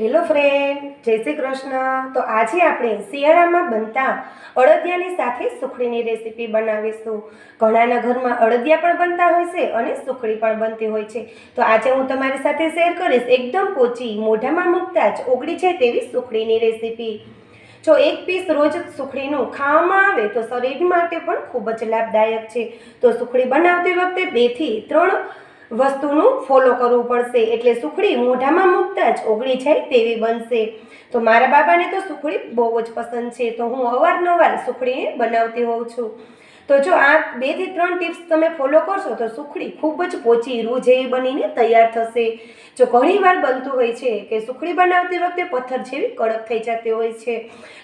Hello friend જય શ્રી કૃષ્ણ. તો આજે આપણે શિયાળામાં બનતા અડદિયાની સાથે સુખડીની રેસીપી બનાવીશું. ઘણાના ઘરમાં અડદિયા પણ બનતા હોય છે અને સુખડી પણ બનતી હોય છે. તો આજે હું તમારી સાથે શેર કરીશ એકદમ પોચી, મોઢામાં મૂકતા જ ઓગળી છે તેવી સુખડીની રેસીપી જો એક પીસ રોજ સુખડીનું ખાવામાં આવે તો શરીર માટે પણ ખૂબ જ લાભદાયક છે. તો સુખડી બનાવતી વખતે બેથી ત્રણ વસ્તુનું ફોલો કરવું પડશે. એટલે સુખડી મોઢામાં મૂકતા જ ઓગળી જાય તેવી બનશે. તો મારા બાબાને તો સુખડી બહુ જ પસંદ છે. તો હું અવારનવાર સુખડીને બનાવતી હોઉં છું. તો જો આ બેથી ત્રણ ટિપ્સ તમે ફોલો કરશો તો સુખડી ખૂબ જ પોચી રૂ જેવી બનીને તૈયાર થશે. જો ઘણીવાર બનતું હોય છે કે સુખડી બનાવતી વખતે પથ્થર જેવી કડક થઈ જતી હોય છે,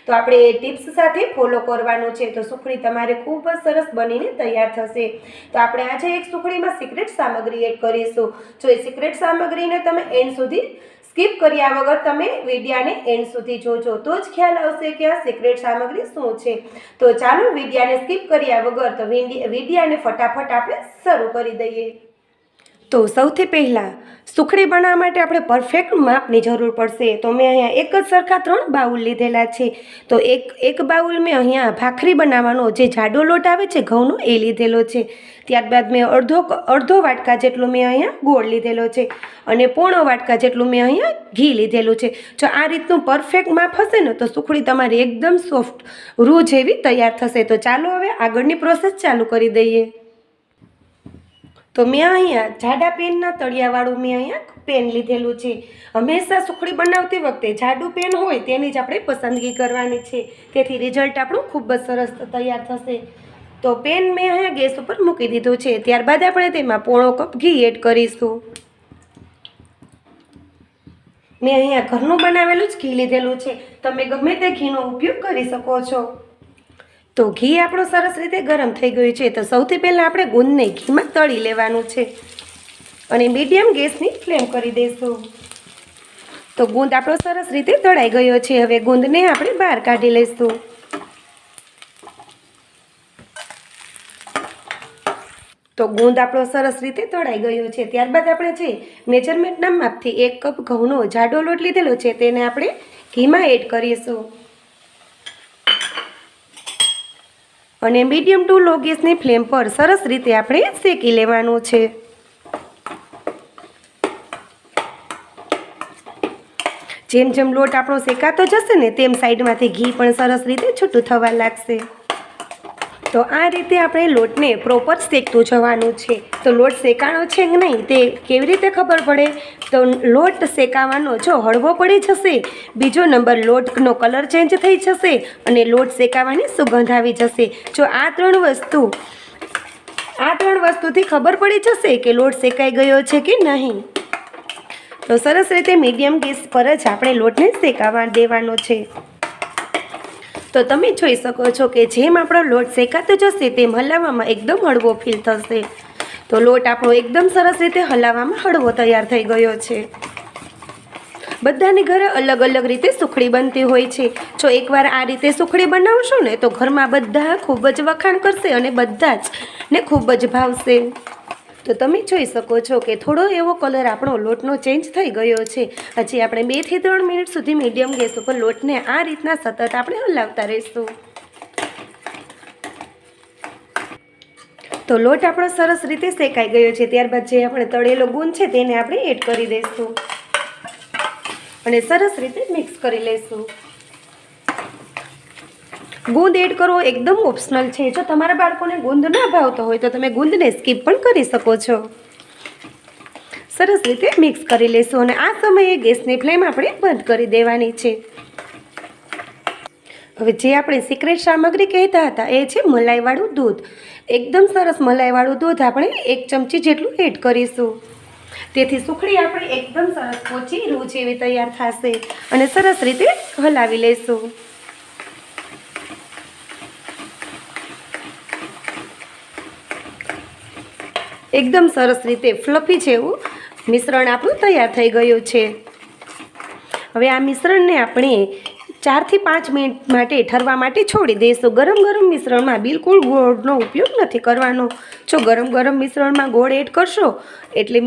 તો આપણે એ ટિપ્સ સાથે ફોલો કરવાનું છે તો સુખડી તમારે ખૂબ જ સરસ બનીને તૈયાર થશે. તો આપણે આજે એક સુખડીમાં સિક્રેટ સામગ્રી એડ કરીશું. જો એ સિક્રેટ સામગ્રીને તમે એન્ડ સુધી સ્કીપ કર્યા વગર તમે વિડિયાને એન્ડ સુધી જોજો. તો જ ખ્યાલ આવશે કે આ સિક્રેટ સામગ્રી શું છે. તો ચાલો વિડિયાને સ્કીપ કર્યા વગર તો વિડી- વિડિયાને ફટાફટ આપણે શરૂ કરી દઈએ. તો સૌથી પહેલાં સુખડી બનાવવા માટે આપણે પરફેક્ટ માપની જરૂર પડશે. તો મેં અહીંયા એક જ સરખા ત્રણ બાઉલ લીધેલા છે. તો એક એક બાઉલ મેં અહીંયા ભાખરી બનાવવાનો જે જાડો લોટ આવે છે ઘઉંનો એ લીધેલો છે. ત્યારબાદ મેં અડધો અડધો વાટકા જેટલું મેં અહીંયા ગોળ લીધેલો છે અને પોણો વાટકા જેટલું મેં અહીંયા ઘી લીધેલું છે. જો આ રીતનું પરફેક્ટ માપ હશે ને, તો સુખડી તમારી એકદમ સોફ્ટ રૂ જેવી તૈયાર થશે. તો ચાલો હવે આગળની પ્રોસેસ ચાલુ કરી દઈએ. તો મેં અહીંયા જાડા પેનના તળિયાવાળું મેં અહીંયા પેન લીધેલું છે. હંમેશા સુખડી બનાવતી વખતે જાડું પેન હોય તેની જ આપણે પસંદગી કરવાની છે. તેથી રિઝલ્ટ આપણું ખૂબ જ સરસ તૈયાર થશે. તો પેન મેં અહીંયા ગેસ ઉપર મૂકી દીધું છે. ત્યારબાદ આપણે તેમાં પોણો કપ ઘી એડ કરીશું. મેં અહીંયા ઘરનું બનાવેલું જ ઘી લીધેલું છે. તમે ગમે તે ઘીનો ઉપયોગ કરી શકો છો. તો ઘી આપણું સરસ રીતે ગરમ થઈ ગયું છે. તો સૌથી પહેલાં આપણે ગુંદને ઘીમાં તળી લેવાનું છે. અને મીડિયમ ગેસની ફ્લેમ કરી દઈશું. તો ગુંદ આપણો સરસ રીતે તળાઈ ગયો છે. હવે ગુંદને આપણે બહાર કાઢી લઈશું. તો ગુંદ આપણો સરસ રીતે તળાઈ ગયો છે. ત્યારબાદ આપણે છે મેજરમેન્ટના માપથી એક કપ ઘઉંનો જાડો લોટ લીધેલો છે. તેને આપણે ઘીમાં એડ કરીશું. અને મીડિયમ ટુ લો ગેસની ફ્લેમ પર સરસ રીતે આપણે શેકી લેવાનું છે. જેમ જેમ લોટ આપણો શેકાતો જશે ને તેમ સાઈડમાંથી ઘી પણ સરસ રીતે છૂટું થવા લાગશે. તો આ રીતે આપણે લોટને પ્રોપર શેકતું જવાનું છે. તો લોટ શેકાણો છે કે નહીં તે કેવી રીતે ખબર પડે? તો લોટ શેકાવાનો જો હળવો પડી જશે, બીજો નંબર લોટનો કલર ચેન્જ થઈ જશે અને લોટ શેકાવાની સુગંધ આવી જશે. જો આ ત્રણ વસ્તુ, આ ત્રણ વસ્તુથી ખબર પડી જશે કે લોટ શેકાઈ ગયો છે કે નહીં. તો સરસ રીતે મીડિયમ ગેસ પર જ આપણે લોટને શેકાવા દેવાનો છે. તો તમે જોઈ શકો છો કે જેમ આપણો લોટ શેકાતો જશે તેમ હલાવવામાં એકદમ હળવો ફીલ થશે. તો લોટ આપણો એકદમ સરસ રીતે હલાવવામાં હળવો તૈયાર થઈ ગયો છે. બધાની ઘરે અલગ અલગ રીતે સુખડી બનતી હોય છે. જો એકવાર આ રીતે સુખડી બનાવશો ને તો ઘરમાં બધા ખૂબ જ વખાણ કરશે અને બધા જ ને ખૂબ જ ભાવશે. તો તમે જોઈ શકો છો કે થોડો એવો કલર આપણો લોટનો ચેન્જ થઈ ગયો છે. હજી આપણે બેથી ત્રણ મિનિટ સુધી મીડિયમ ગેસ ઉપર લોટને આ રીતના સતત આપણે હલાવતા રહીશું. તો લોટ આપણો સરસ રીતે શેકાઈ ગયો છે. ત્યારબાદ જે આપણે તળેલો ગુણ છે તેને આપણે એડ કરી દઈશું. અને સરસ રીતે મિક્સ કરી લઈશું. ગુંદ એડ કરવો એકદમ ઓપ્શનલ છે. જો તમારા બાળકોને ગુંદ ના ભાવતો હોય તો તમે ગુંદને સ્કીપ પણ કરી શકો છો. સરસ રીતે મિક્સ કરી લેશું અને આ સમયે ગેસની ફ્લેમ આપણે બંધ કરી દેવાની છે. હવે જે આપણે સિક્રેટ સામગ્રી કહેતા હતા એ છે મલાઈવાળું દૂધ. એકદમ સરસ મલાઈવાળું દૂધ આપણે એક ચમચી જેટલું એડ કરીશું. તેથી સુખડી આપણે એકદમ સરસ પોચી રૂ જેવી તૈયાર થશે અને સરસ રીતે હલાવી લઈશું એકદમ સરસ રીતે ફ્લફી છે એવું મિશ્રણ આપણું તૈયાર થઈ ગયું છે. હવે આ મિશ્રણને આપણે ચારથી પાંચ મિનિટ માટે ઠરવા માટે છોડી દઈશું. ગરમ ગરમ મિશ્રણમાં બિલકુલ ગોળનો ઉપયોગ નથી કરવાનો. જો ગરમ ગરમ મિશ્રણમાં ગોળ એડ કરશો એટલે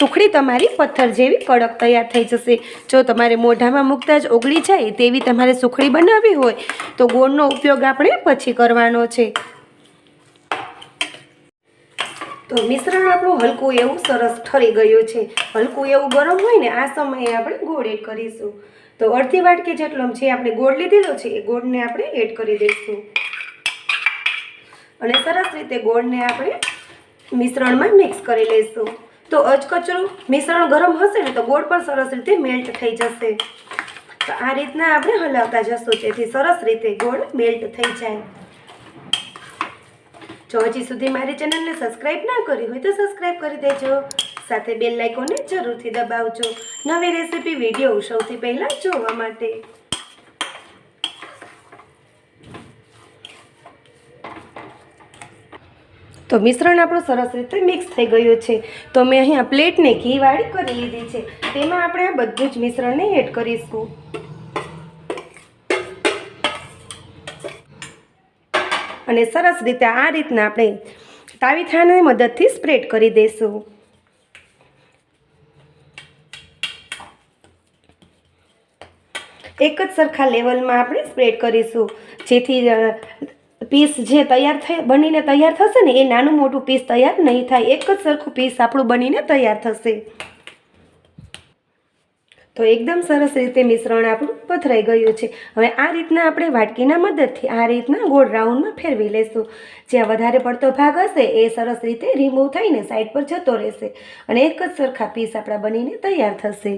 સુખડી તમારી પથ્થર જેવી કડક તૈયાર થઈ જશે. જો તમારે મોઢામાં મૂકતા જ ઓગળી જાય તેવી તમારે સુખડી બનાવવી હોય તો ગોળનો ઉપયોગ આપણે પછી કરવાનો છે. તો મિશ્રણ આપણું હલકું એવું સરસ ઠરી ગયું છે. હલકું એવું ગરમ હોય ને, આ સમયે આપણે ગોળ એડ કરીશું. તો અડધી વાટકી જેટલો જે આપણે ગોળ લીધેલો છે, એ ગોળને આપણે એડ કરી દઈશું. અને સરસ રીતે ગોળને આપણે મિશ્રણમાં મિક્સ કરી લઈશું. તો અચકચરું મિશ્રણ ગરમ હશે ને, તો ગોળ પણ સરસ રીતે મેલ્ટ થઈ જશે. તો આ રીતના આપણે હલાવતા જશું, જેથી સરસ રીતે ગોળ મેલ્ટ થઈ જાય. જો હજી સુધી મારી ચેનલને સબસ્ક્રાઈબ ના કરી હોય તો સબસ્ક્રાઈબ કરી દેજો. સાથે બેલ લાઇકોને જરૂરથી દબાવજો. નવી રેસીપી વીડિયો સૌથી પહેલાં જોવા માટે. તો મિશ્રણ આપણું સરસ રીતે મિક્સ થઈ ગયું છે. તો મેં અહીંયા પ્લેટને ઘીવાળી કરી લીધી છે. તેમાં આપણે આ બધું જ મિશ્રણને એડ કરીશું. અને સરસ રીતે આ રીતના આપણે તાવીથાની મદદથી સ્પ્રેડ કરી દઈશું એક જ સરખા લેવલમાં આપણે સ્પ્રેડ કરીશું. જેથી પીસ જે તૈયાર થઈ બનીને તૈયાર થશે ને, એ નાનું મોટું પીસ તૈયાર નહીં થાય. એક જ સરખું પીસ આપણું બનીને તૈયાર થશે. તો એકદમ સરસ રીતે મિશ્રણ આપણું પથરાઈ ગયું છે. હવે આ રીતના આપણે વાટકીના મદદથી આ રીતના ગોળ રાઉન્ડમાં ફેરવી લેશું. જ્યાં વધારે પડતો ભાગ હશે એ સરસ રીતે રિમૂવ થઈને સાઈડ પર જતો રહેશે અને એક જ સરખા પીસ આપણા બનીને તૈયાર થશે.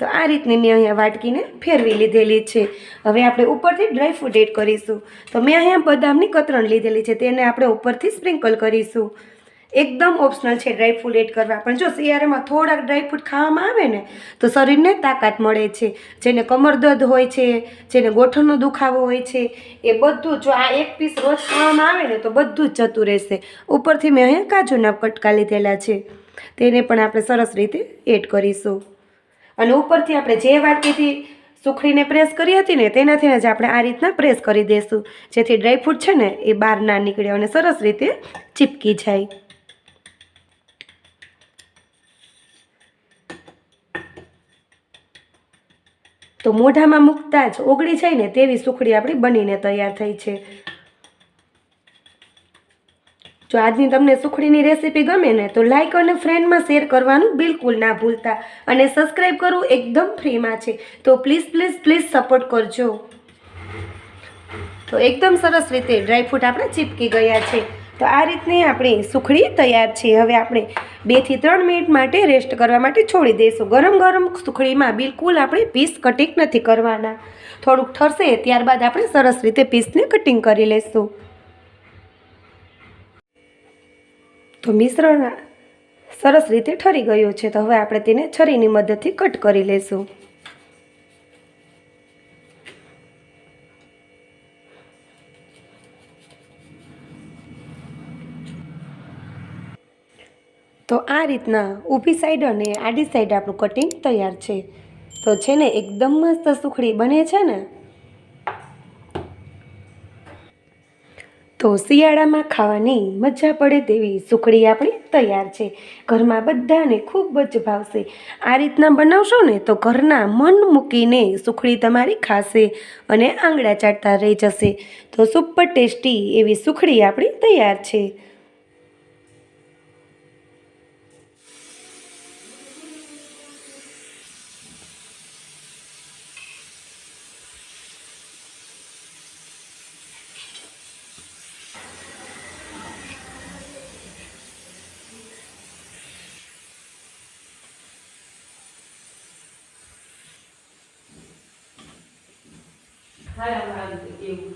તો આ રીતની મેં અહીંયા વાટકીને ફેરવી લીધેલી છે. હવે આપણે ઉપરથી ડ્રાય ફ્રૂટ એડ કરીશું. તો મેં અહીંયા બદામની કતરણ લીધેલી છે, તેને આપણે ઉપરથી સ્પ્રિંકલ કરીશું. એકદમ ઓપ્શનલ છે ડ્રાયફ્રૂટ એડ કરવા. પણ જો શિયાળામાં થોડાક ડ્રાયફ્રૂટ ખાવામાં આવે ને, તો શરીરને તાકાત મળે છે. જેને કમર દર્દ હોય છે, જેને ગોઠણનો દુખાવો હોય છે, એ બધું જો આ એક પીસ રોજ ખાવામાં આવે ને, તો બધું જ જતું રહેશે. ઉપરથી મેં અહીંયા કાજુના કટકા લીધેલા છે. તેને પણ આપણે સરસ રીતે એડ કરીશું. અને ઉપરથી આપણે જે વાટકીથી સુખડીને પ્રેસ કરી હતી ને, તેનાથી જ આપણે આ રીતના પ્રેસ કરી દઈશું જેથી ડ્રાયફ્રૂટ છે ને, એ બહાર ના નીકળે અને સરસ રીતે ચીપકી જાય. તો મોઢામાં મૂકતા જ ઓગળી જાય ને તેવી સુખડી આપણી બનીને તૈયાર થઈ છે. જો આજની તમને સુખડીની રેસીપી ગમે ને તો લાઇક અને ફ્રેન્ડમાં શેર કરવાનું બિલકુલ ના ભૂલતા અને સબસ્ક્રાઈબ કરવું એકદમ ફ્રીમાં છે. તો પ્લીઝ પ્લીઝ પ્લીઝ સપોર્ટ કરજો. તો એકદમ સરસ રીતે ડ્રાયફ્રૂટ આપણે ચીપકી ગયા છે. તો આ રીતની આપણી સુખડી તૈયાર છે. હવે આપણે બેથી ત્રણ મિનિટ માટે રેસ્ટ કરવા માટે છોડી દઈશું. ગરમ ગરમ સુખડીમાં બિલકુલ આપણે પીસ કટિંગ નથી કરવાના. થોડુંક ઠરશે ત્યારબાદ આપણે સરસ રીતે પીસને કટિંગ કરી લઈશું તો મિશ્રણ સરસ રીતે ઠરી ગયું છે. તો હવે આપણે તેને છરીની મદદથી કટ કરી લઈશું તો આ રીતના ઊભી સાઈડ અને આડી સાઈડ આપણું કટિંગ તૈયાર છે. તો છે ને, એકદમ મસ્ત સુખડી બને છે ને? તો શિયાળામાં ખાવાની મજા પડે તેવી સુખડી આપણી તૈયાર છે. ઘરમાં બધાને ખૂબ જ ભાવશે. આ રીતના બનાવશો ને, તો ઘરના મન મૂકીને સુખડી તમારી ખાશે અને આંગળા ચાટતા રહી જશે. તો સુપર ટેસ્ટી એવી સુખડી આપણી તૈયાર છે. Thailand and EU.